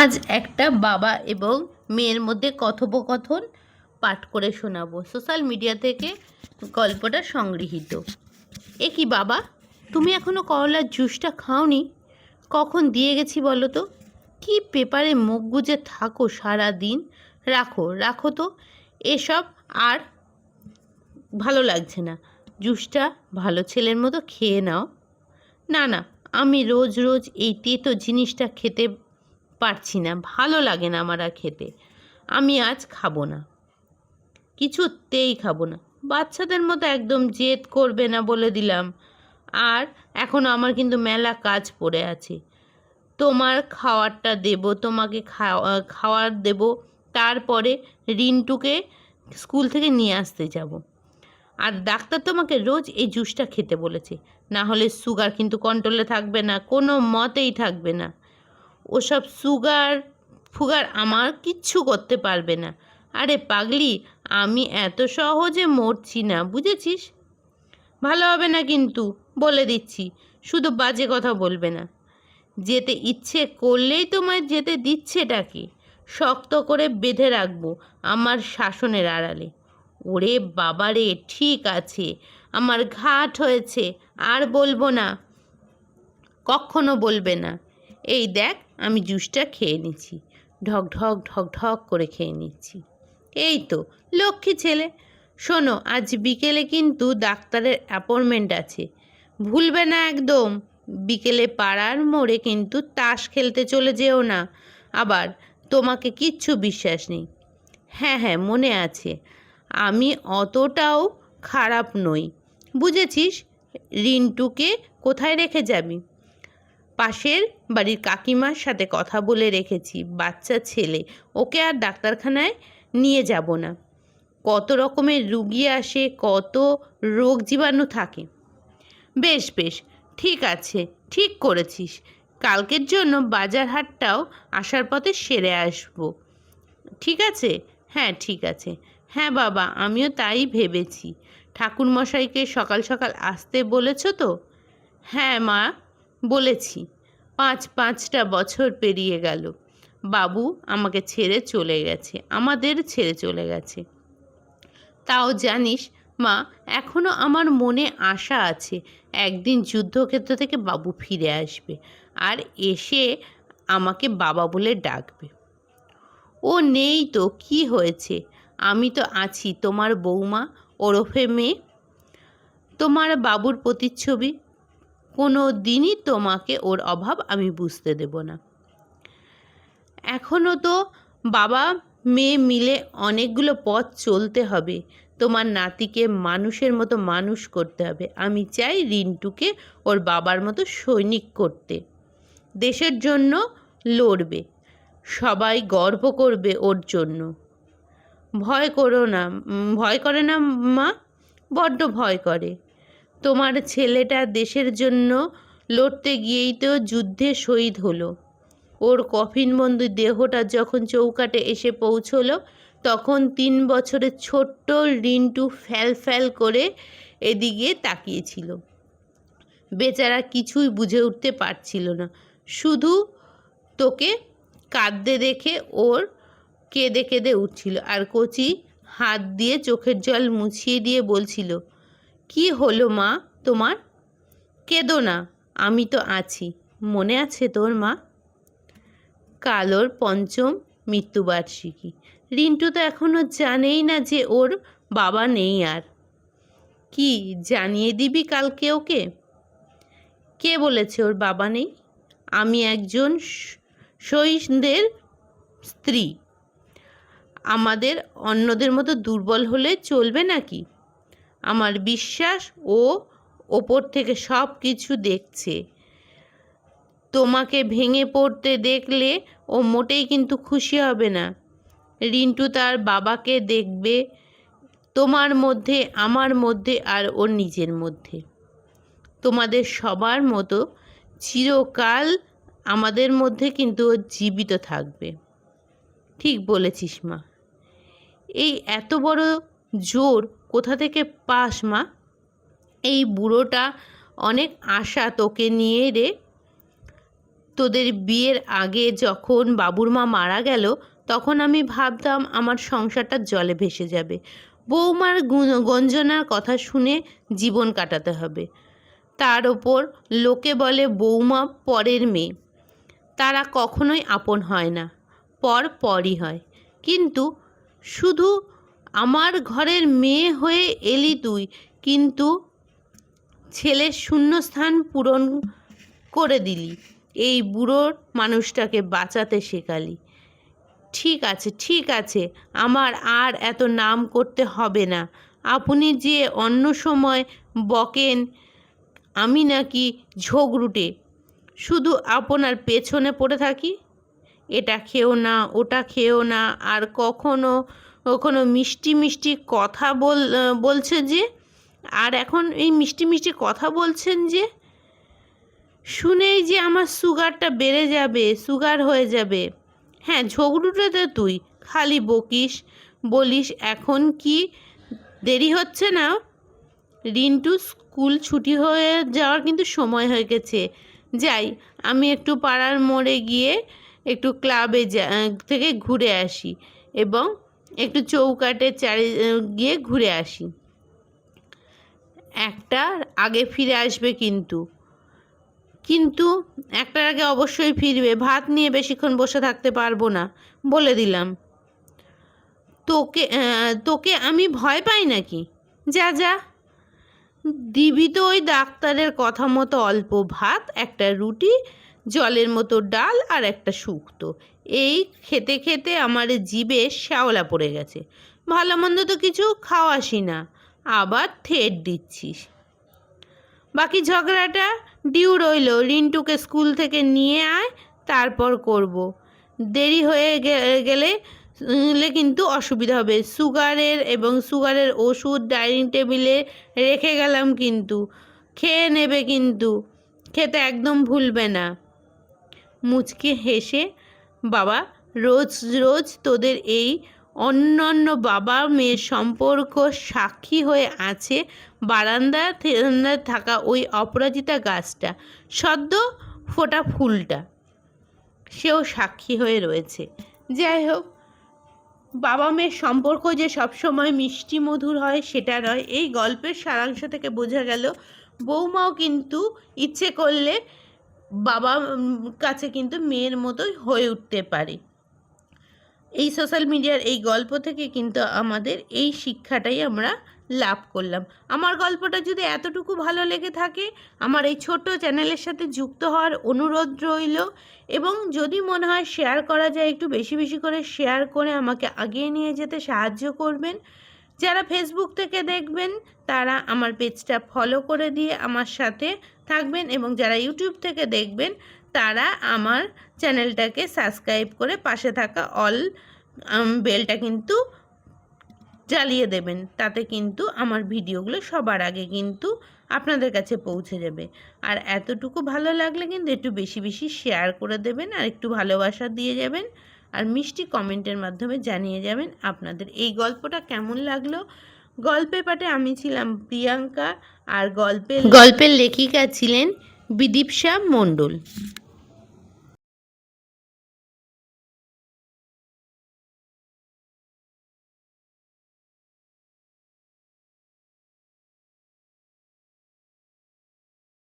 আজ একটা বাবা এবং মেয়ের মধ্যে কথোপকথন পাঠ করে শোনাবো। সোশ্যাল মিডিয়া থেকে গল্পটা সংগৃহীত। এ কি বাবা? তুমি এখনও করলার জুসটা খাওনি? কখন দিয়ে গেছি বলো তো? কি পেপারে মুখ গুজে থাকো সারা দিন রাখো রাখো তো। এসব আর ভালো লাগছে না। জুসটা ভালো ছেলের মতো খেয়ে নাও। না না, আমি রোজ রোজ এই তেতো জিনিসটা খেতে পারছি না, ভালো লাগে না আমার আর খেতে। আমি আজ খাব না। কিছুতেই খাব না। বাচ্চাদের মতো একদম জেদ করবে না বলে দিলাম। আর এখনও আমার কিন্তু মেলা কাজ পড়ে আছে। তোমার খাওয়ারটা দেব, তোমাকে খাওয়া, খাওয়ার দেব। তারপরে রিন্টুকে স্কুল থেকে নিয়ে আসতে যাব। আর ডাক্তার তোমাকে রোজ এই জুসটা খেতে বলেছে। না হলে সুগার কিন্তু কন্ট্রোলে থাকবে না, কোনো মতেই থাকবে না। ওসব সুগার ফুগার আমার কিচ্ছু করতে পারবে না। আরে পাগলি, আমি এত সহজে মরছি না, বুঝেছিস? ভালো হবে না কিন্তু, বলে দিচ্ছি, শুধু বাজে কথা বলবে না। যেতে ইচ্ছে করলেই তোমায় যেতে দিচ্ছেটা কি শক্ত করে বেঁধে রাখব আমার শাসনের আড়ালে। ওরে বাবারে, ঠিক আছে, আমার ঘাট হয়েছে, আর বলব না, কখনো বলবে না। এই দেখ, আমি জুসটা খেয়ে নিচ্ছি। ঢক ঢক ঢক ঢক করে খেয়ে নিচ্ছি। এই তো, লক্ষ্মী ছেলে। শোনো, আজ বিকেলে কিন্তু ডাক্তারের অ্যাপয়েন্টমেন্ট আছে। ভুলবে না একদম। বিকেলে পাড়ার মোড়ে কিন্তু তাস খেলতে চলে যেও না। আবার তোমাকে কিচ্ছু বিশ্বাস নেই। হ্যাঁ হ্যাঁ মনে আছে। আমি অতটাও খারাপ নই। বুঝেছিস? রিন্টুকে কোথায় রেখে যাবি? পাশের বাড়ির কাকিমার সাথে কথা বলে রেখেছি, বাচ্চা ছেলে। ওকে আর ডাক্তারখানায় নিয়ে যাব না। কত রকমের রুগী আসে, কত রোগ জীবাণু থাকে। বেশ বেশ, ঠিক আছে, ঠিক করেছিস। কালকের জন্য বাজার হাটটাও আসার পথে সেরে আসব। ঠিক আছে? হ্যাঁ ঠিক আছে। হ্যাঁ বাবা, আমিও তাই ভেবেছি। ঠাকুরমশাইকে সকাল সকাল আসতে বলেছ তো? হ্যাঁ মা। বলেছি, পাঁচ পাঁচটা বছর পেরিয়ে গেল। বাবু আমাকে ছেড়ে চলে গেছে, আমাদের ছেড়ে চলে গেছে। তাও জানিস, মা এখনও আমার মনে আশা আছে, একদিন যুদ্ধক্ষেত্র থেকে বাবু ফিরে আসবে আর এসে আমাকে বাবা বলে ডাকবে। ও নেই তো, কি হয়েছে? আমি তো আছি, তোমার বৌমা ওরফে মেয়ে। তোমার বাবুর প্রতিচ্ছবি কোনো দিনই তোমাকে ওর অভাব আমি বুঝতে দেব না। এখনও তো বাবা মেয়ে মিলে অনেকগুলো পথ চলতে হবে। তোমার নাতিকে মানুষের মতো মানুষ করতে হবে। আমি চাই রিন্টুকে ওর বাবার মতো সৈনিক করতে। দেশের জন্য লড়বে। সবাই গর্ব করবে ওর জন্য। ভয় করো না ভয় করে না মা? বড্ড ভয় করে। তোমার ছেলেটা দেশের জন্য লড়তে গিয়েই তো যুদ্ধে শহীদ হলো। ওর কফিনবন্দি দেহটা যখন চৌকাটে এসে পৌঁছলো, তখন তিন বছরের ছোট্ট রিন্টু ফ্যাল ফ্যাল করে এদিকে তাকিয়েছিল। বেচারা কিছুই বুঝে উঠতে পারছিল না। শুধু তোকে কাঁদতে দেখে ওর কেঁদে কেঁদে উঠছিল আর কচি হাত দিয়ে চোখের জল মুছিয়ে দিয়ে বলছিল কি হলো মা তোমার? কেঁদো না, আমি তো আছি। মনে আছে তোর মা? কালোর পঞ্চম মৃত্যুবার্ষিকী। রিন্টু তো এখনও জানেই না যে ওর বাবা নেই আর। কি, জানিয়ে দিবি কালকে ওকে? কে বলেছে ওর বাবা নেই? আমি একজন স- সহিসদের স্ত্রী। আমাদের অন্যদের মতো দুর্বল হলে চলবে নাকি? আমার বিশ্বাস ও ওপর থেকে সব কিছু দেখছে। তোমাকে ভেঙে পড়তে দেখলে ও মোটেই কিন্তু খুশি হবে না। রিন্টু তার বাবাকে দেখবে, তোমার মধ্যে, আমার মধ্যে আর ওর নিজের মধ্যে। তোমাদের সবার মতো চিরকাল আমাদের মধ্যে কিন্তু ও জীবিত থাকবে। ঠিক বলেছিস মা। এই এত বড় জোর কোথা থেকে পাস, মা? এই বুড়োটা অনেক আশা তোকে নিয়ে রে। তোদের বিয়ের আগে যখন বাবুর মা মারা গেল, তখন আমি ভাবতাম আমার সংসারটা জলে ভেসে যাবে। বৌমার গঞ্জনার কথা শুনে জীবন কাটাতে হবে। তার ওপর লোকে বলে বৌমা পরের মেয়ে। তারা কখনোই আপন হয় না, পর পরই হয়। কিন্তু শুধু আমার ঘরের মেয়ে হয়ে এলি তুই, কিন্তু ছেলের শূন্যস্থান পূরণ করে দিলি। এই বুড়োর মানুষটাকে বাঁচাতে শেখালি। ঠিক আছে ঠিক আছে, আমার আর এত নাম করতে হবে না। আপনি যে অন্য সময় বকেন, আমি নাকি ঝগড়ুটে শুধু আপনার পেছনে পড়ে থাকি? এটা খেও না, ওটা খেও না, আর কখনো কখনো মিষ্টি মিষ্টি কথা বল বলছে যে, আর এখন এই মিষ্টি মিষ্টি কথা বলছেন যে, শুনেই যে আমার সুগারটা বেড়ে যাবে, সুগার হয়ে যাবে। হ্যাঁ ঝগড়ুটে তো তুই, খালি বকিস, বলিস এখন কি দেরি হচ্ছে না? রিন্টু স্কুল ছুটি হয়ে যাওয়ার কিন্তু সময় হয়ে গেছে। যাই, আমি একটু পাড়ার মোড়ে গিয়ে একটু ক্লাবে যা থেকে ঘুরে আসি এবং একটু চৌকাটে চারি গিয়ে ঘুরে আসি। একটা আগে ফিরে আসবে কিন্তু। কিন্তু একটার আগে অবশ্যই ফিরবে, ভাত নিয়ে বেশিক্ষণ বসে থাকতে পারব না, বলে দিলাম। তোকে তোকে আমি ভয় পাই নাকি? যা যা। দিবি তো ওই ডাক্তারের কথা মতো অল্প ভাত, একটা রুটি জলের মতো ডাল আর একটা শুক্তো। এই খেতে খেতে আমার জিভে শ্যাওলা পড়ে গেছে। ভালো মন্দ তো কিছু খাওয়াসি না। আবার থেট দিচ্ছিস। বাকি ঝগড়াটা ডিউ রইল। রিন্টুকে স্কুল থেকে নিয়ে আয়, তারপর করব। দেরি হয়ে গেলে কিন্তু অসুবিধা হবে। সুগারের এবং সুগারের ওষুধ ডাইনিং টেবিলে রেখে গেলাম কিন্তু। খেয়ে নেবে কিন্তু। খেতে একদম ভুলবে না। মুচকি হেসে, বাবা, রোজ রোজ তোদের এই অন্যান্য বাবা মেয়ের সম্পর্ক সাক্ষী হয়ে আছে বারান্দা থাকা ওই অপরাজিতা গাছটা। সদ্য ফোটা ফুলটা। সেও সাক্ষী হয়ে রয়েছে। যাই হোক, বাবা মেয়ের সম্পর্ক যে সবসময় মিষ্টি মধুর হয় সেটা নয়। এই গল্পের সারাংশ থেকে বোঝা গেল, বৌমাও কিন্তু ইচ্ছে করলে বাবা কাছে কিন্তু মেয়ের মতোই হয়ে উঠতে পারে। এই সোশ্যাল মিডিয়ার এই গল্প থেকে কিন্তু আমাদের এই শিক্ষাটাই আমরা লাভ করলাম। আমার গল্পটা যদি এতটুকু ভালো লেগে থাকে, আমার এই ছোট চ্যানেলের সাথে যুক্ত হওয়ার অনুরোধ রইল এবং যদি মনে হয় শেয়ার করা যায়, একটু বেশি বেশি করে শেয়ার করে আমাকে আগিয়ে নিয়ে যেতে সাহায্য করবেন। যারা ফেসবুক থেকে দেখবেন, তারা আমার পেজটা ফলো করে দিয়ে আমার সাথে থাকবেন এবং যারা ইউটিউব থেকে দেখবেন, তারা আমার চ্যানেলটাকে সাবস্ক্রাইব করে পাশে থাকা অল বেলটা কিন্তু জ্বালিয়ে দেবেন। তাতে কিন্তু আমার ভিডিওগুলো সবার আগে কিন্তু আপনাদের কাছে পৌঁছে যাবে। আর এতটুকু ভালো লাগলে কিন্তু একটু বেশি বেশি শেয়ার করে দেবেন আর একটু ভালোবাসা দিয়ে যাবেন। আর মিষ্টি কমেন্টের মাধ্যমে জানিয়ে যাবেন আপনাদের এই গল্পটা কেমন লাগল গল্পে পাঠে আমি ছিলাম প্রিয়াঙ্কা আর গল্পের গল্পের লেখিকা ছিলেন বিদীপসা মণ্ডল।